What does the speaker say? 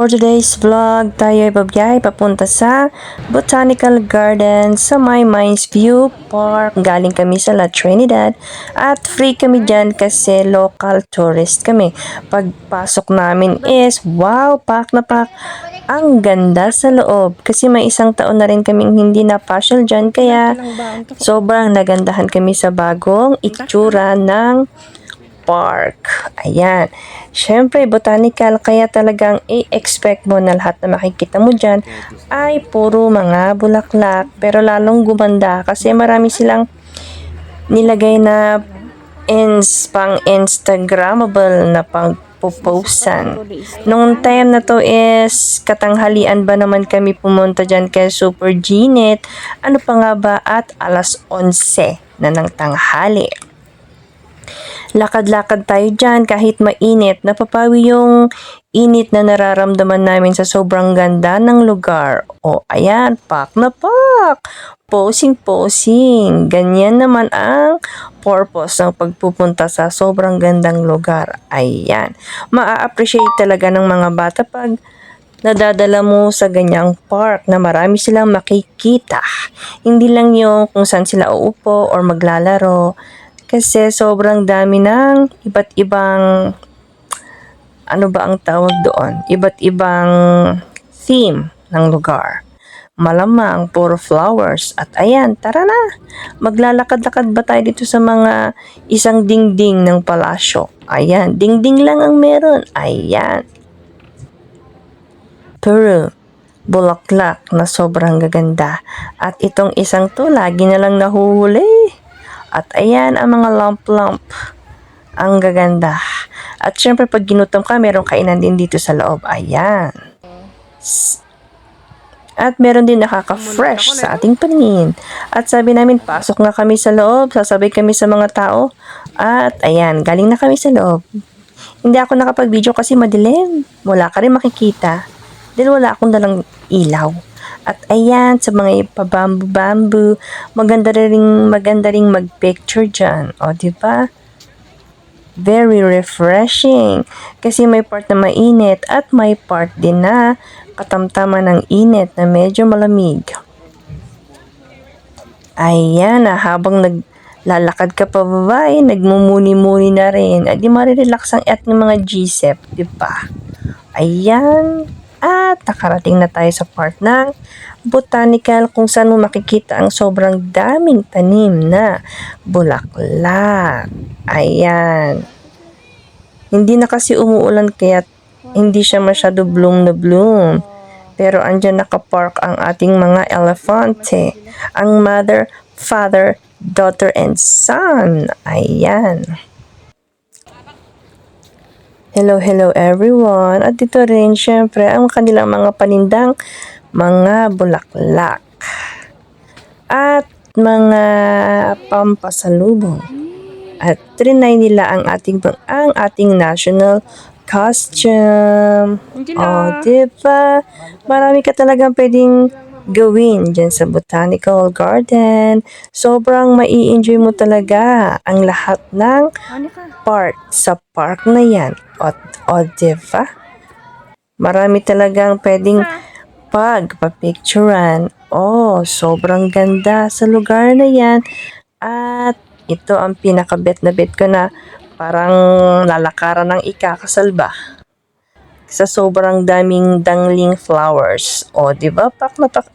For today's vlog, tayo ay babiyay papunta sa Botanical Garden sa May Mines View Park. Galing kami sa La Trinidad at free kami dyan kasi local tourist kami. Pagpasok namin is, wow, pack na pack. Ang ganda sa loob kasi may isang taon na rin kaming hindi na pasyal dyan kaya sobrang nagandahan kami sa bagong itsura ng park. Ayan. Siyempre, botanical, kaya talagang i-expect mo na lahat na makikita mo dyan ay puro mga bulaklak. Pero lalong gumanda kasi marami silang nilagay na ins, pang Instagrammable na pang puposan. Nung time na to is katanghalian ba naman kami pumunta dyan kay Super Gnet. Ano pa nga ba at alas 11 na ng tanghali. Lakad-lakad tayo dyan kahit mainit. Napapawi yung init na nararamdaman namin sa sobrang ganda ng lugar. O ayan, pak na pak! Posing-posing. Ganyan naman ang purpose ng pagpupunta sa sobrang gandang lugar. Ayan. Maa-appreciate talaga ng mga bata pag nadadala mo sa ganyang park na marami silang makikita. Hindi lang yung kung saan sila uupo or maglalaro. Kasi sobrang dami ng iba't ibang ano ba ang tawag doon? Iba't ibang theme ng lugar. Malamang, puro flowers. At ayan, tara na. Maglalakad-lakad ba tayo dito sa mga isang dingding ng palasyo? Ayan, dingding lang ang meron. Ayan. Pero, bulaklak na sobrang gaganda. At itong isang to, lagi na lang nahuhuli. At ayan ang mga lump-lump. Ang gaganda. At syempre pag ginutom ka, meron kainan din dito sa loob. Ayan. At meron din nakaka-fresh sa ating paningin. At sabi namin, pasok nga kami sa loob, sasabay kami sa mga tao. At ayan, galing na kami sa loob. Hindi ako nakapag-video kasi madilim. Wala ka rin makikita. Dahil wala akong dalang ilaw. At ayan, sa mga pabambu-bambu, maganda rin, maganda rin mag-picture dyan. O, di ba? Very refreshing. Kasi may part na mainit at may part din na katamtaman ng init na medyo malamig. Ayan, ah, habang naglalakad ka pa babae, nagmumuni-muni na rin. At di marirelax ang at ng mga G-SEP, di ba? Ayan. At nakarating na tayo sa part ng botanical kung saan mo makikita ang sobrang daming tanim na bulaklak. Ayan. Hindi na kasi umuulan kaya hindi siya masyado bloom na bloom. Pero andyan nakapark ang ating mga elefante. Ang mother, father, daughter, and son. Ayan. Hello, hello everyone. At dito rin, syempre, ang kanilang mga panindang mga bulaklak. At mga pampasalubong. At trinay nila ang ating ang ating national costume. Oh, diba? Marami ka talagang pwedeng gawin dyan sa Botanical Garden. Sobrang mai-enjoy mo talaga ang lahat ng part sa park na yan. O, o diba? Marami talagang pwedeng pagpapicturan. Oh, sobrang ganda sa lugar na yan. At ito ang pinakabet na bet ko na parang lalakaran ng ikakasalba sa sobrang daming dangling flowers. O, di ba? Pak na pak